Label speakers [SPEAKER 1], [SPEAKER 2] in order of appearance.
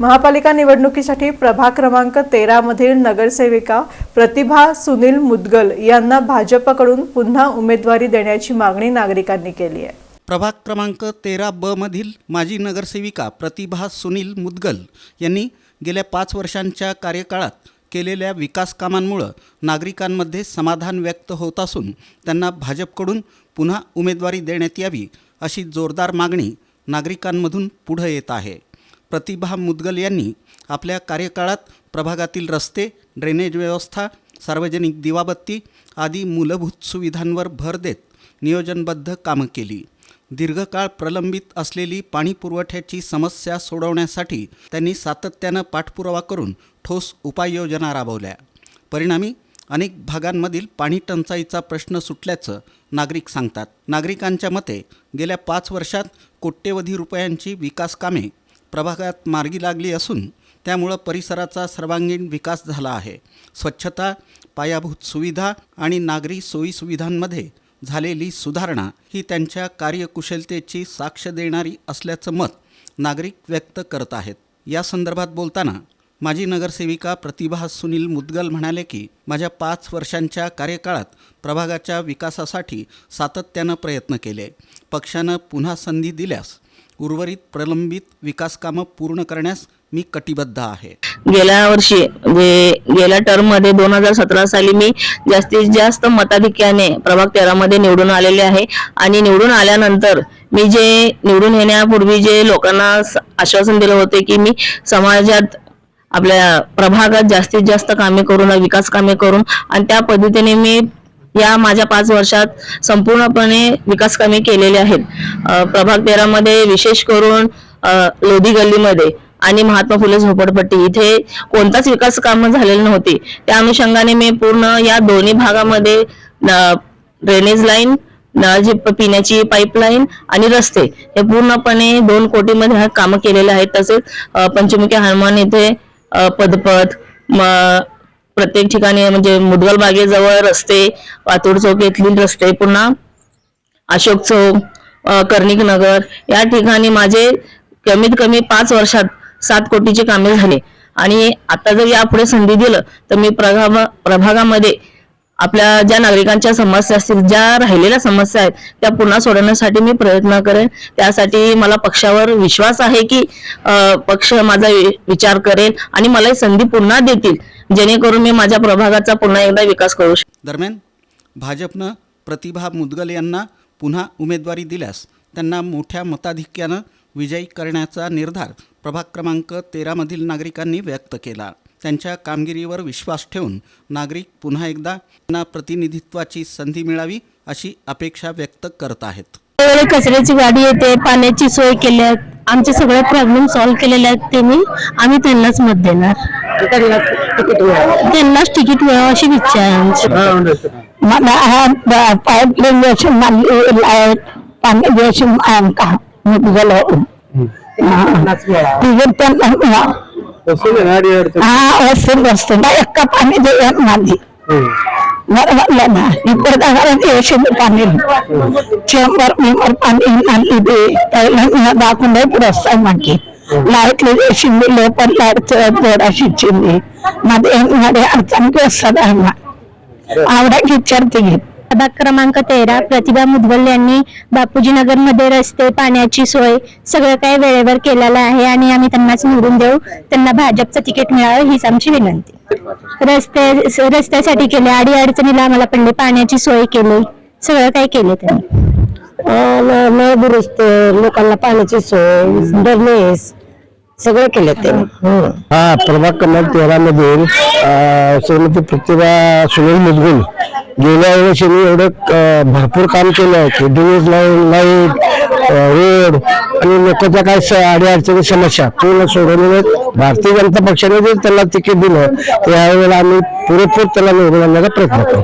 [SPEAKER 1] महापालिका निवडणुकीसाठी प्रभाग क्रमांक तेरामधील नगरसेविका प्रतिभा सुनील मुदगल यांना भाजपकडून पुन्हा उमेदवारी देण्याची मागणी नागरिकांनी केली आहे.
[SPEAKER 2] प्रभाग क्रमांक तेरा ब मधील माजी नगरसेविका प्रतिभा सुनील मुदगल यांनी गेल्या पाच वर्षांच्या कार्यकाळात केलेल्या विकास कामांमुळं नागरिकांमध्ये समाधान व्यक्त होत असून त्यांना भाजपकडून पुन्हा उमेदवारी देण्यात यावी अशी जोरदार मागणी नागरिकांमधून पुढं येत आहे. प्रतिभा मुदगल यांनी आपल्या कार्यकाळात प्रभागातील रस्ते ड्रेनेज व्यवस्था सार्वजनिक दिवाबत्ती आदी मूलभूत सुविधांवर भर देत नियोजनबद्ध कामं केली. दीर्घकाळ प्रलंबित असलेली पाणी पुरवठ्याची समस्या सोडवण्यासाठी त्यांनी सातत्यानं पाठपुरावा करून ठोस उपाययोजना राबवल्या. परिणामी अनेक भागांमधील पाणी टंचाईचा प्रश्न सुटल्याचं नागरिक सांगतात. नागरिकांच्या मते गेल्या पाच वर्षात कोट्यवधी रुपयांची विकास कामे प्रभागात मार्गी लागली असून त्यामुळं परिसराचा सर्वांगीण विकास झाला आहे. स्वच्छता पायाभूत सुविधा आणि नागरी सोयीसुविधांमध्ये झालेली सुधारणा ही त्यांच्या कार्यकुशलतेची साक्ष देणारी असल्याचं मत नागरिक व्यक्त करत आहेत. या संदर्भात बोलताना माजी नगरसेविका प्रतिभा सुनील मुदगल म्हणाले की माझ्या पाच वर्षांच्या कार्यकाळात प्रभागाच्या विकासासाठी सातत्यानं प्रयत्न केले. पक्षानं पुन्हा संधी दिल्यास उर्वरित प्रलंबित विकासकामं पूर्ण करण्यास मी कटिबद्ध आहे.
[SPEAKER 3] गेल्या वर्षी गेल्या टर्ममध्ये दोन हजार सतरा साली मी जास्तीत जास्त मताधिक्याने प्रभाग तेरा मध्ये निवडून आलेले आहे. आणि निवडून आल्यानंतर मी जे निवडून येण्यापूर्वी जे लोकांना आश्वासन दिलं होते की मी समाजात आपल्या प्रभागात जास्तीत जास्त कामे करून विकास कामे करून आणि त्या पद्धतीने मी या माझ्या पाच वर्षात संपूर्णपणे विकास कामे केलेले आहेत. प्रभाग तेरामध्ये विशेष करून लोधी गल्लीमध्ये आणि महात्मा फुले झोपडपट्टी इथे कोणताच विकास काम झालेले नव्हते. त्या अनुषंगाने मी पूर्ण या दोन्ही भागामध्ये ड्रेनेज लाईन जी पिण्याची पाईपलाईन आणि रस्ते हे पूर्णपणे दोन कोटीमध्ये हा कामं केलेले आहेत. तसेच पंचमुखी हनुमान येथे पदपथ प्रत्येक ठिकाणी म्हणजे मुदगल बागेजवळ रस्ते वातूर चौक येथील रस्ते पुन्हा अशोक चौक कर्णिक नगर या ठिकाणी माझे कमीत कमी पाच वर्षात सात कोटीचे कामे झाले. आणि आता जर यापुढे संधी दिलं तर मी प्रभा प्रभागामध्ये आपल्या ज्या नागरिकांच्या समस्या असतील ज्या राहिलेल्या समस्या आहेत त्या पुन्हा सोडवण्यासाठी मी प्रयत्न करेन. त्यासाठी मला पक्षावर विश्वास आहे की पक्ष माझा विचार करेल आणि मला ही संधी पुन्हा देतील. जेणेकरून मी माझ्या प्रभागाचा पुन्हा एकदा विकास करू शकेन
[SPEAKER 2] दरम्यान भाजपनं प्रतिभा मुदगल यांना पुन्हा उमेदवारी दिल्यास त्यांना मोठ्या मताधिक्यानं विजयी करण्याचा निर्धार प्रभाग क्रमांक तेरामधील नागरिकांनी व्यक्त केला. त्यांच्या कामगिरीवर विश्वास ठेवून नागरिक पुन्हा एकदा त्यांना प्रतिनिधित्वाची संधी मिळावी अशी अपेक्षा व्यक्त करत आहेत.
[SPEAKER 4] कचऱ्याची गाडी येते पाण्याची सोय केली आमचे सगळे प्रॉब्लेम सॉल्व्ह केलेले आहेत त्यांनी आम्ही त्यांनाच मत देणार. त्यांनाच तिकीट मिळावं अशी इच्छा आहे आमची. मला हा. लाइट पाणी का तिकीट त्यांना मिळावं. हा ना एका पाणी देऊया माझी ना पाणी मेंबर पाणी आणली दाखवून पुरस्कार मागे. लाईटले शिंदे पण लाइट जोडाशी चिंदी मध्ये मध्ये अडचण असतात आवडा विचारते घेत
[SPEAKER 5] प्रभाग क्रमांक तेरा प्रतिभा मुदगल यांनी बापूजी नगरमध्ये रस्ते पाण्याची सोय सगळं काही वेळेवर केलेलं आहे आणि आम्ही त्यांनाच निवडून देऊ. त्यांना भाजपचं तिकीट मिळावं हीच आमची विनंती. रस्ते रस्त्यासाठी केले अडी अडचणीला आम्हाला पडले पाण्याची सोय केली. सगळं काही केले त्यांनी.
[SPEAKER 4] नळ दुरुस्त लोकांना पाण्याची सोय डरनेस सगळं केलं ते
[SPEAKER 6] हा. प्रभाग क्रमांक तेरा मधील श्रीमती प्रतिभा सुनील मुदगुल गेल्या वर्षी मी एवढं भरपूर काम केलं की ड्रेनेज लाईन लाइट रोड आणि लोकांच्या काय अडीअडचणी समस्या पूर्ण सोडवलेल्या आहेत. भारतीय जनता पक्षाने जे त्यांना तिकीट दिलं त्यावेळेला आम्ही पुरेपूर त्याला निवडून आणण्याचा प्रयत्न करू.